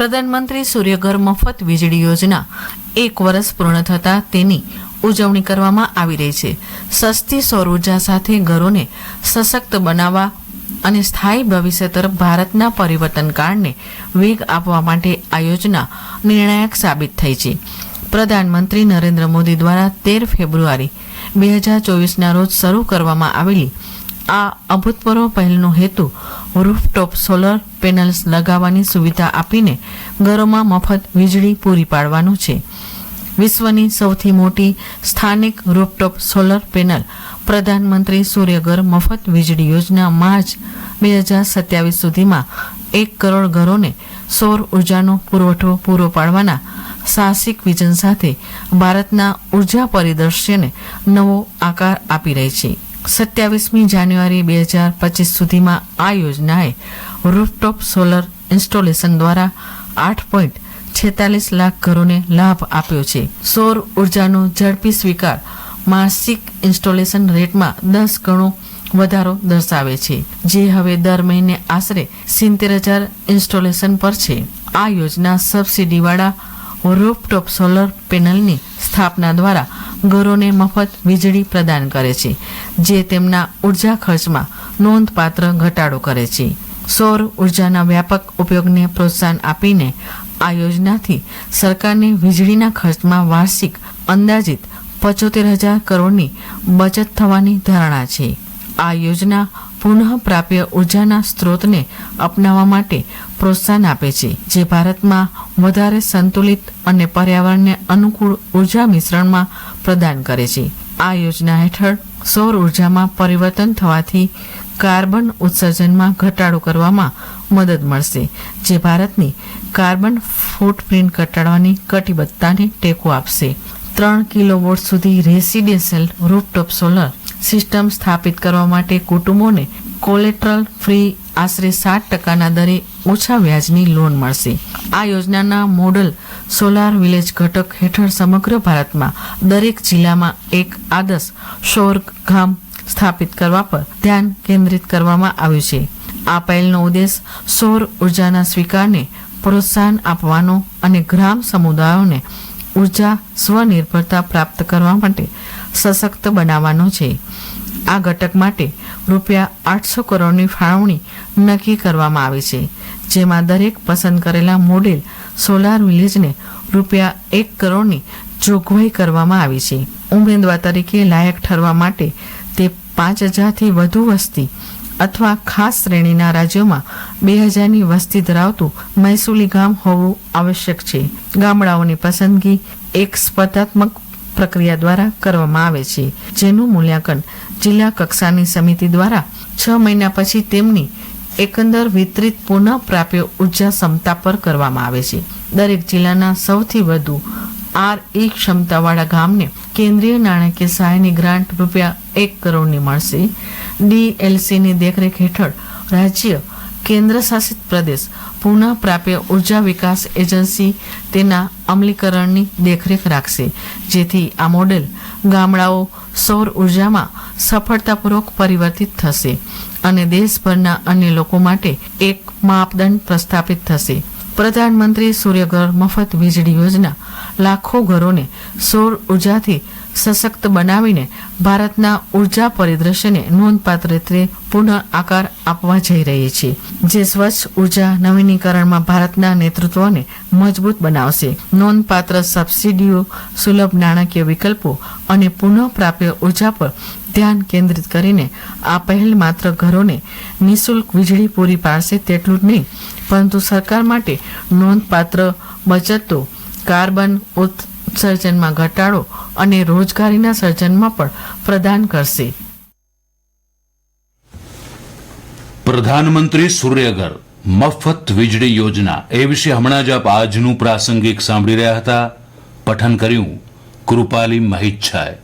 પ્રધાનમંત્રી સૂર્યઘર મફત વીજળી યોજના એક વર્ષ પૂર્ણ થતાં તેની ઉજવણી કરવામાં આવી રહી છે. સસ્તી સૌર ઊર્જા સાથે ઘરોને સશક્ત બનાવવા અને સ્થાયી ભવિષ્ય તરફ ભારતના પરિવર્તનકાળને વેગ આપવા માટે આ યોજના નિર્ણાયક સાબિત થઈ છે. પ્રધાનમંત્રી નરેન્દ્ર મોદી દ્વારા તેર ફેબ્રુઆરી બે હજાર ચોવીસના રોજ શરૂ કરવામાં આવેલી આ અભૂતપૂર્વ પહેલનો હેતુ રૂફટોપ સોલર પેનલ્સ લગાવવાની સુવિધા આપીને ઘરોમાં મફત વીજળી પૂરી પાડવાનું છે. વિશ્વની સૌથી મોટી સ્થાનિક રૂફટોપ સોલર પેનલ પ્રધાનમંત્રી સૂર્યઘર મફત વીજળી યોજના માર્ચ બે હજાર સત્યાવીસ સુધીમાં એક કરોડ ઘરોને સૌર ઉર્જાનો પુરવઠો પૂરો પાડવાના સાહસિક વિઝન સાથે ભારતના ઊર્જા પરિદર્શ્યને નવો આકાર આપી રહી છે. સત્યાવીસમી જાન્યુઆરી બે હજાર પચીસ સુધીમાં આ યોજનાએ રૂફટોપ સોલર ઇન્સ્ટોલેશન દ્વારા આઠ પોઈન્ટ છેતાલીસ લાખ ઘરોને લાભ આપ્યો છે. સૌર ઉર્જાનો ઝડપી સ્વીકાર માસિક ઇન્સ્ટોલેશન રેટમાં દસ ગણો વધારો દર્શાવે છે, જે હવે દર મહિને આશરે સિત્તેર હજાર ઇન્સ્ટોલેશન પર છે. આ યોજના સબસિડીવાળા રૂફટોપ સોલર પેનલની સ્થાપના દ્વારા ઘરોને મફત વીજળી પ્રદાન કરે છે, જે તેમના ઊર્જા ખર્ચમાં નોંધપાત્ર ઘટાડો કરે છે. સૌર ઉર્જાના વ્યાપક ઉપયોગને પ્રોત્સાહન આપીને આ યોજનાથી સરકારને વીજળીના ખર્ચમાં વાર્ષિક અંદાજિત પચોતેર હજાર કરોડની બચત થવાની ધારણા છે. આ યોજના પુનઃપ્રાપ્ય ઉર્જાના સ્ત્રોતને અપનાવવા માટે પ્રોત્સાહન આપે છે, જે ભારતમાં વધારે સંતુલિત અને પર્યાવરણને અનુકૂળ ઊર્જા મિશ્રણમાં પ્રદાન કરે છે. આ યોજના હેઠળ સૌર ઉર્જામાં પરિવર્તન થવાથી કાર્બન ઉત્સર્જનમાં ઘટાડો કરવામાં મદદ મળશે, જે ભારતની કાર્બન ફૂટપ્રિન્ટ ઘટાડવાની કટિબદ્ધતાને ટેકો આપશે. ત્રણ કિલોવોટ સુધી રેસિડેન્શિયલ રૂફટોપ સોલર સિસ્ટમ સ્થાપિત કરવા માટે કુટુંબોને કોલેટ્રલ ફ્રી આશરે સાત ટકાના દરે ઓછા વ્યાજની લોન મળશે. આ યોજનાના મોડલ સોલાર વિલેજ ઘટક હેઠળ સમગ્ર ભારતમાં દરેક જિલ્લામાં એક આદર્શ સૌર ગામ સ્થાપિત કરવા પર ધ્યાન કેન્દ્રિત કરવામાં આવ્યું છે. આ પહેલનો ઉદ્દેશ સૌર ઉર્જાના સ્વીકારને પ્રોત્સાહન આપવાનો અને ગ્રામ સમુદાયોને ઊર્જા સ્વનિર્ભરતા પ્રાપ્ત કરવા માટે સશક્ત બનાવવાનો છે. આ ઘટક માટે રૂપિયા આઠસો કરોડની ફાળવણી નક્કી કરવામાં આવી છે, જેમાં દરેક પસંદ કરેલા મોડેલ સોલાર વિલેજને રૂપિયા એક કરોડની જોગવાઈ કરવામાં આવી છે. ઉમેદવાર તરીકે લાયક ઠરવા માટે તે પાંચ હજારથી વધુ વસ્તી અથવા ખાસ શ્રેણીના રાજ્યોમાં બે હજારની વસ્તી ધરાવતું મહેસૂલી ગામ હોવું આવશ્યક છે. ગામડાઓની પસંદગી એક સ્પર્ધાત્મક પ્રક્રિયા દ્વારા કરવામાં આવે છે, જેનું મૂલ્યાંકન જિલ્લા કક્ષાની સમિતિ દ્વારા છ મહિના પછી તેમની એકંદર વિતરિત પુનઃ પ્રાપ્ય ઊર્જા ક્ષમતા પર કરવામાં આવે છે. દરેક જિલ્લાના સૌથી વધુ આર ઈ ક્ષમતાવાળા ગામને કેન્દ્રીય નાણાકીય સહાયની ગ્રાન્ટ રૂપિયા એક કરોડની મળશે. ડીએલસીની દેખરેખ હેઠળ રાજ્ય કેન્દ્ર શાસિત પ્રદેશ પુનઃ પ્રાપ્ય ઊર્જા વિકાસ એજન્સી તેના અમલીકરણની દેખરેખ રાખશે. જેથી આ મોડેલ ગામડાઓ સૌર ઉર્જામાં સફળતાપૂર્વક પરિવર્તિત થશે અને દેશભરના અન્ય લોકો માટે એક માપદંડ પ્રસ્થાપિત થશે. પ્રધાનમંત્રી સૂર્યઘર મફત વીજળી યોજના લાખો ઘરોને સૌર ઉર્જાથી સશક્ત બનાવીને ભારતના ઊર્જા પરિદ્રશ્યને નોંધપાત્ર રીતે પુનઃ આકાર આપવા જઈ રહી છે. જે સ્વચ્છ ઊર્જા નવીનીકરણમાં ભારતના નેતૃત્વને મજબૂત બનાવશે. નોંધપાત્ર સબસિડીઓ, સુલભ નાણાકીય વિકલ્પો અને પુનઃપ્રાપ્ય ઊર્જા પર ધ્યાન કેન્દ્રિત કરીને આ પહેલ માત્ર ઘરોને નિઃશુલ્ક વીજળી પૂરી પાડશે તેટલું જ નહીં, પરંતુ સરકાર માટે નોંધપાત્ર બચતો કાર્બન ઉત્સર્જનમાં ઘટાડો અને રોજગારીના સર્જનમાં પણ પ્રદાન કરશે. પ્રધાનમંત્રી સૂર્યઘર, મફત વીજળી યોજના, એ વિશે હમણાં જ આપ આજનું પ્રાસંગિક સાંભળી રહ્યા હતા. પઠન કર્યું, કૃપાલી મહિચ્છાએ